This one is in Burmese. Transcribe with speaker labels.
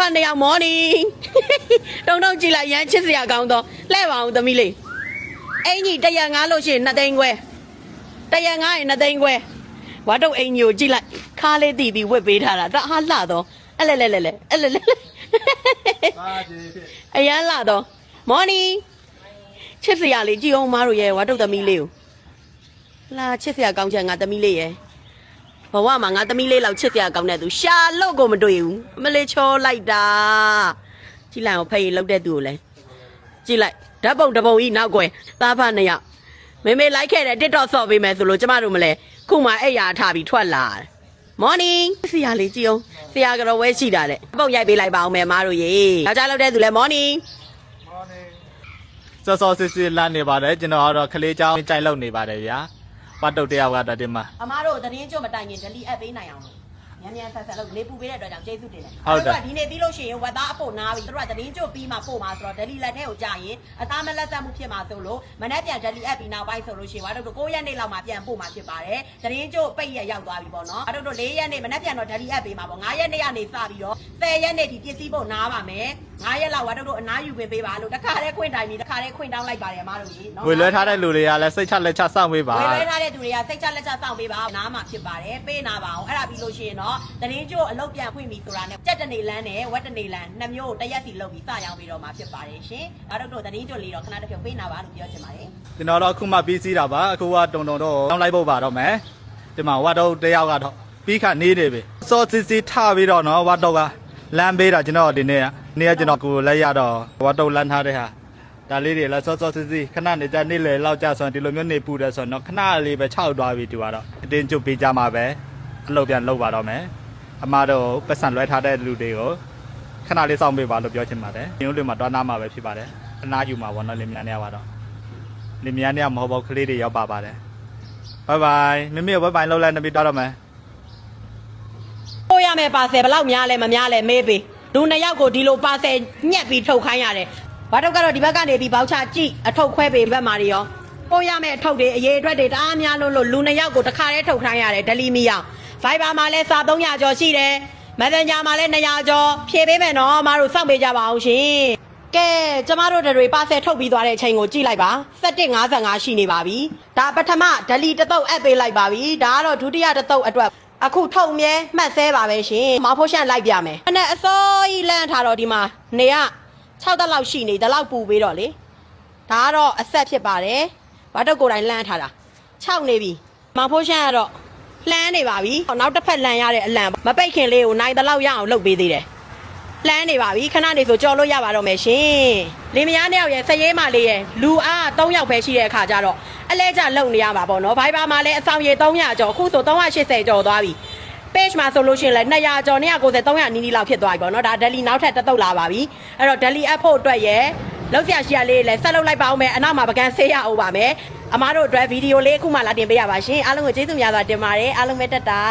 Speaker 1: ဖနှစ်ယောက်မော်နီတုံတုံကြည့်လိုက်ရမ်းချစ်စရာကောင်းတော့လှဲ့ပါအောင်သမီးလေးအင်ကြီးတရငားလို့ရှိရင်နှစ်သိန်းခွဲတရငားရင်နှစ်သိန်းခွဲဝါတုတ်အင်ကြီးကိုကြည့်လိုက်ခါလေးတီးပြီးဝတ်ပေးထားတာတအားလှတော့အဲ့လဲလဲလဲလဲအဲ့လဲလဲလဲ
Speaker 2: ပါကျေဖြစ်
Speaker 1: အရန်လှတော့မော်နီချစ်စရာလေးကြည့်အောင်မတို့ရဲ့ဝါတုတ်သမီးလေးကိုလာချစ်စရာကောင်းချက်ငါသမီးလေးရဲ့ ဘဝမှာငါသမီးလေးလောက်ချစ်စရာကောင်းတဲ့သူရှာလို့ကိုမတွေ့ဘူးအမလေးချောလိုက်တာကြည့်လိုက်အောင်ဖေးလောက်တဲ့သူကိုလဲကြည့်လိုက်ဓာတ်ပုံတစ်ပုံကြီးနောက်ကွယ်သားဖနှစ်ယောက်မေမေလိုက်ခဲ့တဲ့ TikTok ဆော့ပေးမယ်ဆိုလို့ကျမတို့မလဲခုမှအဲ့ရထားပြီးထွက်လာတယ် morning ဆရာလေးကြည့်အောင်ဆရာကတော့ဝဲရှိတာတဲ့ပုတ်ရိုက်ပေးလိုက်ပါအောင်မယ်မားတို့ရေယောက်ျားလောက်တဲ့သူလဲ morning
Speaker 2: စောစောစစ်စစ်လမ်းနေပါတယ်ကျွန်တော်ကတော့ခလေးချောင်းကြိုက်လောက်နေပါတယ်ဗျာ ပတ်တုတ်တယောက်ကတော့ဒီမှာ
Speaker 1: အမားတို့သတင်းကြွမတိုင်ခင် delete app ပေးနိုင်အောင်လို့မြန်မြန်ဆက်ဆက်လုပ်နေပူပေးတဲ့အတွက်ကြောင့်ကျေးဇူးတင်တယ်
Speaker 2: ဟုတ်တယ်
Speaker 1: ကဒီနေ့ပြီးလို့ရှိရင်ဝက်သားအဖို့နားပြီသူတို့ကသတင်းကြွပြီးမှပို့မှာဆိုတော့ delete လက်ထဲကိုကြာရင်အသားမလက်ဆက်မှုဖြစ်မှာဆိုလို့မနေ့ပြန် delete app ပြီးနောက်ပိုင်းဆိုလို့ရှိရင်ဝါတို့တို့9ရက်နေ့လောက်မှပြန်ပို့မှာဖြစ်ပါတယ်သတင်းကြွပိတ်ရက်ရောက်သွားပြီပေါ့နော်ဝါတို့တို့4ရက်နေ့မနေ့ပြန်တော့ delete app ပေးမှာပေါ့9ရက်နေ့ကနေစပြီးတော့ 10ရက်နေ့ဒီပစ္စည်းဖို့နားပါမယ်9ရက်လောက်ဝါတို့တို့အနားယူခွင့်ပေးပါလို့တခါတည်းခွင့်တိုင်ပြီးတခါတည်းခွင့်တောင်းလိုက်ပါတယ်အမားတို့ကြီးနော်
Speaker 2: ဝေလွဲထားတဲ့လူတွေကလည်းစိတ်ချလက်ချစောင့်ပေးပါ
Speaker 1: ဝေလွဲထားတဲ့သူတွေကစိတ်ချလက်ချစောင့်ပေးပါနားမှာဖြစ်ပါတယ်ပေးနာပါအောင်အဲ့ဒါပြီးလို့ရှိရင်တော့တရင်ကျို့အလုပ်ပြန်ဖွင့်ပြီဆိုတာနဲ့ကြက်တနေလန်းနဲ့ဝက်တနေလန်းနှစ်မျိုးကိုတစ်ရက်စီလုပ်ပြီးစရောင်းပြီးတော့မှာဖြစ်ပါတယ်ရှင်ဒါတို့တို့တရင်ကျို့လေးတော့ခဏတစ်ဖြုတ်ပေးနာပါလို့ပြောချင်ပါတယ်
Speaker 2: ကျွန်တော်တော့အခုမှပြီးစီးတာပါအခုကတုံတုံတော့တောင်းလိုက်ဖို့ပါတော့မယ်ဒီမှာဝတ်တော့တယောက်ကတော့ပြီးခါနေနေပြီစောစစ်စစ်ထပြီးတော့နော်ဝတ်တော့က လမ်းပေးတာကျွန်တော်ဒီနေ့ကနေ့ကကျွန်တော်ကိုလက်ရတော့ဝတ်တော့လမ်းထားတဲ့ဟာဒါလေးတွေလည်းစောစောစစ်စစ်ခဏနေကြနေလေလောက်ကြဆိုရင်ဒီလိုမျိုးနေပူတယ်ဆိုတော့ခဏလေးပဲခြောက်သွားပြီဒီကတော့အတင်းကျုပ်ပေးကြမှာပဲအလုပ်ပြန်လုပ်ပါတော့မယ်အမတို့ပတ်စံလွှဲထားတဲ့လူတွေကိုခဏလေးစောင့်ပေးပါလို့ပြောချင်ပါတယ်ဒီလိုတွေမှာတွားနာမှာပဲဖြစ်ပါတယ်အနာယူမှာပေါ့နော်လင်းမြန်နေရပါတော့လင်မယားနဲ့မဟုတ်ဘူးကလေးတွေရောက်ပါပါတယ်ဘိုင်ဘိုင်မမေဘိုင်ဘိုင်လောက်လိုက်နေပြီးတော့တော့မယ်
Speaker 1: ပို့ရ မယ်ပါဆယ်ဘယ်လောက်များလဲမများလဲမေးပေးလူနှစ်ယောက်ကိုဒီလိုပါဆယ်ညက်ပြီးထုတ်ခိုင်းရတယ်ဘာတော့ကတော့ဒီဘက်ကနေပြီးဘောက်ချကြည့်အထုတ်ခွဲပေးဘက်မှာတွေရောပို့ရမယ်အထုတ်တွေအရေးအတွက်တွေတအားများလို့လို့လူနှစ်ယောက်ကိုတစ်ခါတည်းထုတ်ခိုင်းရတယ်ဒလီမီအောင် Viber မှာလဲစာ300ကျော်ရှိတယ် Messenger မှာလဲ200ကျော်ဖြည့်ပေးမယ်နော်အမတို့စောင့်ပေးကြပါအောင်ရှင်ကဲကျမတို့တွေပါဆယ်ထုတ်ပြီးသွားတဲ့အချိန်ကိုကြည့်လိုက်ပါ755ရှိနေပါပြီဒါပထမဒလီတစ်သုတ်အပ်ပေးလိုက်ပါပြီဒါကတော့ဒုတိယတစ်သုတ်အတွက် အခုထုံမြဲမှတ်ဆဲပါပဲရှင်မောင်ဖို့ရှန့်လိုက်ပြမယ်အဲ့နဲ့အစိုးကြီးလန့်ထားတော့ဒီမှာနေက6တက်လောက်ရှိနေတယ်လောက်ပူပေးတော့လေဒါကတော့အဆက်ဖြစ်ပါတယ်ဘာတော့ကိုယ်တိုင်လန့်ထားတာ6နေပြီမောင်ဖို့ရှန့်ကတော့လှမ်းနေပါပြီနောက်တစ်ဖက်လန့်ရတဲ့အလန့်မပိတ်ခင်လေးကိုနိုင်တလောက်ရအောင်လုပ်ပေးသေးတယ် လှမ်းနေပါပြီခဏနေဆိုကြော်လို့ရပါတော့မယ်ရှင်လင်းမယားနှစ်ယောက်ရဲ့စရေးမလေးရဲ့လူအား3ယောက်ပဲရှိတဲ့အခါကျတော့အလဲကျလုံနေရမှာပေါ့နော် Viber မှာလည်းအဆောင်ရေ300ကျော်အခုဆို380ကျော်သွားပြီ page မှာဆိုလို့ရှိရင်လည်း200ကျော်290 300နီးနီးလောက်ဖြစ်သွားပြီပေါ့နော်ဒါ Delhi နောက်ထပ်တစ်တုပ်လာပါပြီအဲ့တော့ Delhi app ဖို့အတွက်ရယ်လောက်ဆရာရှိရလေးလည်းဆက်လုပ်လိုက်ပါအောင်မယ်အနောက်မှာပကံဆေးရအောင်ပါမယ်အမားတို့အတွက်ဗီဒီယိုလေးအခုမှလာတင်ပေးရပါရှင်အားလုံးကိုကျေးဇူးများစွာတင်ပါတယ်အားလုံးပဲတက်တာ